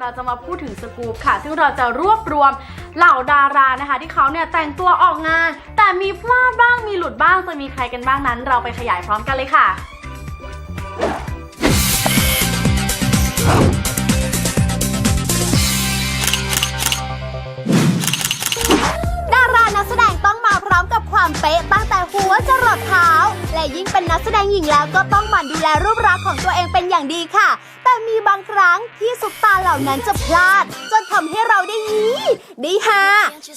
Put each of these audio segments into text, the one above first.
เราจะมาพูดถึงสกู๊ปค่ะ ซึ่งเราจะรวบรวมเหล่าดารานะคะ ที่เขาเนี่ยแต่งตัวออกงาน แต่มีพลาดบ้างมีหลุดบ้างจะมีใครกันบ้างนั้น เราไปขยายพร้อมกันเลยค่ะ ความเป๊ะตั้งแต่หัวจรดเท้า และยิ่งเป็นนักแสดงหญิงแล้วก็ต้องหมั่นดูแลรูปร่างของตัวเองเป็นอย่างดีค่ะ แต่มีบางครั้งที่ซุปตาเหล่านั้นจะพลาด จนทำให้เราได้ยีได้ฮา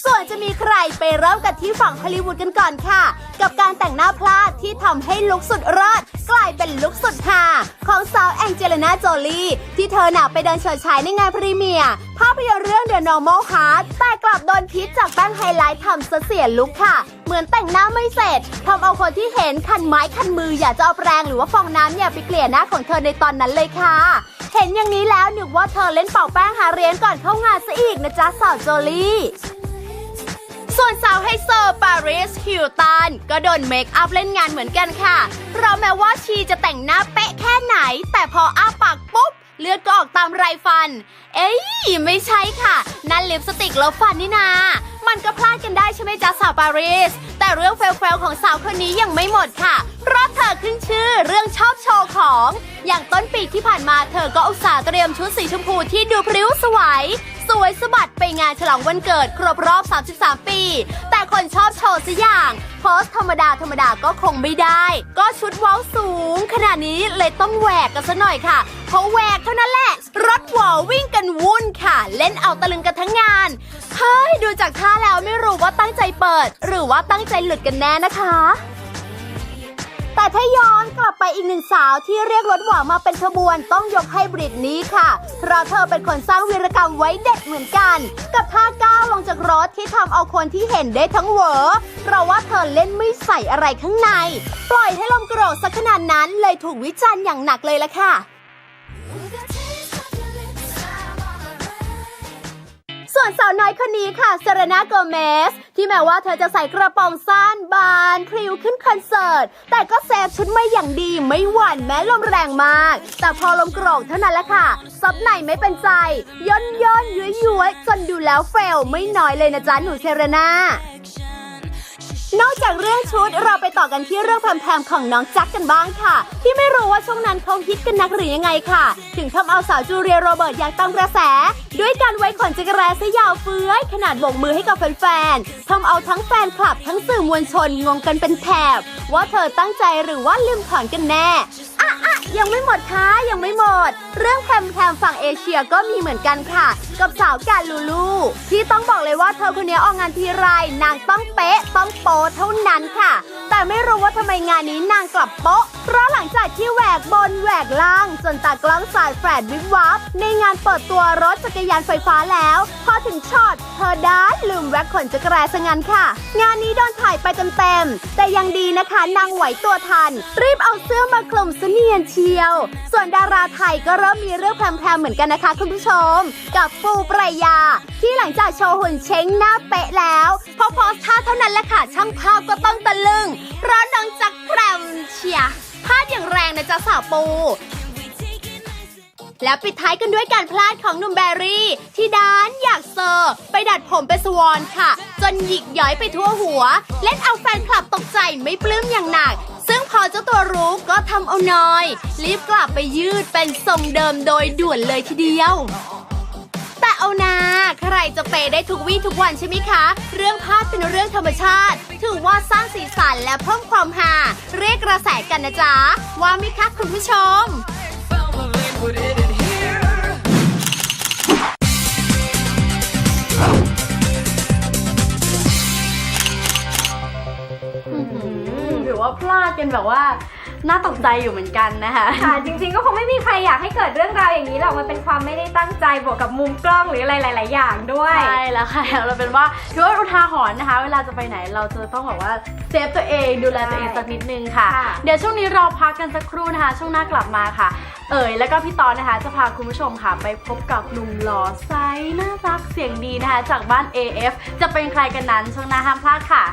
ส่วนจะมีใครไปเริ่มกันที่ฝั่งฮอลลีวูดกันก่อนค่ะ กับการ แต่งหน้าพลาดที่ทำให้ลุคสุดเลิศกลายเป็นลุคสุดฮาของสาวแองเจลิน่าโจลีที่เธอหนาไปเดินเฉิดฉายในงานพรีเมียร์ภาพยนตร์เรื่อง The Normal Heart แต่กลับโดนพิษจากแป้งไฮไลท์ทำเสียลุคค่ะ เหมือนแต่งหน้าไม่เสร็จทำเอาคนที่เห็นคันไม้คันมืออยากจะเอาแปรงหรือว่าฟองน้ำเนี่ยไปเกลี่ยหน้าของเธอในตอนนั้นเลยค่ะเห็นอย่างนี้แล้วนึกว่าเธอเล่นเป่าแป้งหาเรียญก่อนเข้างานซะอีกนะจ๊ะสาวโจลี่ ส่วนสาวไฮโซปาริส ฮิลตันก็โดนเมคอัพเล่นงานเหมือนกันค่ะ เพราะแม้ว่าชีจะแต่งหน้าเป๊ะแค่ไหน แต่พออ้าปากปุ๊บ เลือดก็ออกตามไรฟัน เอ้ยไม่ใช่ค่ะ นั่นลิปสติกแล้วฟันนี่นา มันก็พลาดกันได้ใช่ไหมจ๊ะสาวปาริสแต่เรื่องเฟลๆของสาวคนนี้ยังไม่หมดค่ะ เพราะเธอขึ้นชื่อเรื่องชอบโชว์ของ อย่างต้นปีที่ผ่านมาเธอก็อุตส่าห์เตรียมชุดสีชมพูที่ดูพริ้วสวย วยสะบัดไปงานฉลองวันเกิดครบรอบ 33 ปี แต่คนชอบโชว์สิอย่างโพสธรรมดาธรรมดาก็คงไม่ได้ ก็ชุดว้าสูง ขนาดนี้เลยต้องแหวกกันซะหน่อยค่ะเพราะแหวกเท่านั้นแหละ รถหวอวิ่งกันวุ่นค่ะ เล่นเอาตะลึงกันทั้งงาน เฮ้ย ดูจากท่าแล้วไม่รู้ว่าตั้งใจเปิด หรือว่าตั้งใจหลุดกันแน่นะคะ แต่ถ้าย้อนกลับไปอีกหนึ่งสาวที่เรียกรถหวามาเป็นขบวนต้องยกให้บริตนี้ค่ะ เพราะเธอเป็นคนสร้างวีรกรรมไว้เด็ดเหมือนกัน กับท่าก้าวลงจากรถที่ทำเอาคนที่เห็นได้ทั้งเหวอเพราะว่าเธอเล่นไม่ใส่อะไรข้างใน ปล่อยให้ลมโกรกสักขนาดนั้นเลยถูกวิจารณ์อย่างหนักเลยละค่ะ ส่วนสาวน้อยคนนี้ค่ะเซเรนาโกเมสที่แม้ว่าเธอจะใส่กระโปรงสั้นบานพริ้วขึ้นคอนเสิร์ต แต่ก็เซฟชุดไม่อย่างดีไม่หวั่นแม้ลมแรงมาก แต่พอลมโกรกเท่านั้นแหละค่ะ ซับในไม่เป็นใจ ย่นย่นย้วยย้วยจนดูแล้วเฟลไม่น้อยเลยนะจ๊ะหนูเซเรนา นอกจากเรื่องชุดเราไปต่อกันที่เรื่องแพมๆของน้องจักกันบ้างค่ะ ที่ไม่รู้ว่าช่วงนั้นเขาฮิตกันนักหรือยังไงค่ะ ถึงทำเอาสาวจูเลียโรเบิร์ตอยากตั้งกระแส ด้วยการไว้ขนจักรแร้ซะยาวเฟื้อย ขนาดโบกมือให้กับแฟนๆทำเอาทั้งแฟนคลับทั้งสื่อมวลชนงงกันเป็นแถบว่าเธอตั้งใจหรือว่าลืมถอนกันแน่ อะยังไม่หมดค่ะยังไม่หมด เรื่องแพมแพมฝั่งเอเชียก็มีเหมือนกันค่ะ กับสาวการลูลูที่ต้องบอกเลยว่าเธอคนนี้ออกงานทีไรนางต้องเป๊ะต้องโป๊เท่านั้นค่ะ แต่ไม่รู้ว่าทำไมงานนี้นางกลับโป๊ะ เพราะหลังจากที่แหวกบนแหวกล่างจนตากล้องสายแฟลชวิบวับในงานเปิดตัวรถจักรยานไฟฟ้าแล้ว พอถึงช็อต เธอด้านลืมแว็กขนจักรแร้ซะงั้นค่ะ งานนี้โดนถ่ายไปเต็มๆ แต่ยังดีนะคะนางไหวตัวทัน รีบเอาเสื้อมาคลุมเสเนียนเชียว ส่วนดาราไทยก็เริ่มมีเรื่องแพรมๆเหมือนกันนะคะคุณผู้ชม กับฟูปรายา ที่หลังจากโชว์หุ่นเช้งหน้าเป๊ะแล้วพอโพสท่าเท่านั้นแหละค่ะช่างภาพก็ต้องตะลึงเพราะน้องจักแพรมเชียพลาดอย่างแรงนะจ๊ะสาวปู และปิดท้ายกันด้วยการพลาดของหนุ่มแบรี่ ที่ด้านอยากเซอร์ ไปดัดผมเป็นสวอนค่ะ จนหยิกย้อยไปทั่วหัว เล่นเอาแฟนคลับตกใจไม่ปลื้มอย่างหนัก ซึ่งพอเจ้าตัวรู้ก็ทำเอาน้อย รีบกลับไปยืดเป็นทรงเดิมโดยด่วนเลยทีเดียวแต่เอานาใครจะเปได้ทุกวี่ทุกวันใช่ไหมคะ เรื่องภาพเป็นเรื่องธรรมชาติ ถือว่าสร้างสีสันและเพิ่มความฮาเรียกกระแสกันนะจ๊ะ ว่าไหมคะคุณผู้ชมาพลาดกันแบบว่าน่าตกใจอยู่เหมือนกันนะคะค่ะจริงๆก็คงไม่มีใครอยากให้เกิดเรื่องราวอย่างนี้หรอกมันเป็นความไม่ได้ตั้งใจบวกกับมุมกล้องหรืออะไรหลาย ๆ อย่างด้วยใช่แล้วค่ะเราเป็นว่าถือว่าอุทาหรณ์นะคะ เวลาจะไปไหนเราจะต้องแบบว่าเซฟตัวเองดูแลตัวเองสักนิดนึงค่ะค่ะ เดี๋ยวช่วงนี้เราพักกันสักครู่นะคะ ช่วงหน้ากลับมาค่ะ เอ๋ยแล้วก็พี่ตอนนะคะจะพาคุณผู้ชมค่ะ ไปพบกับหนุ่มหล่อไซส์น่ารักเสียงดีนะคะ จากบ้าน AF จะเป็นใครกันนั้นช่วงหน้าห้ามพลาดค่ะ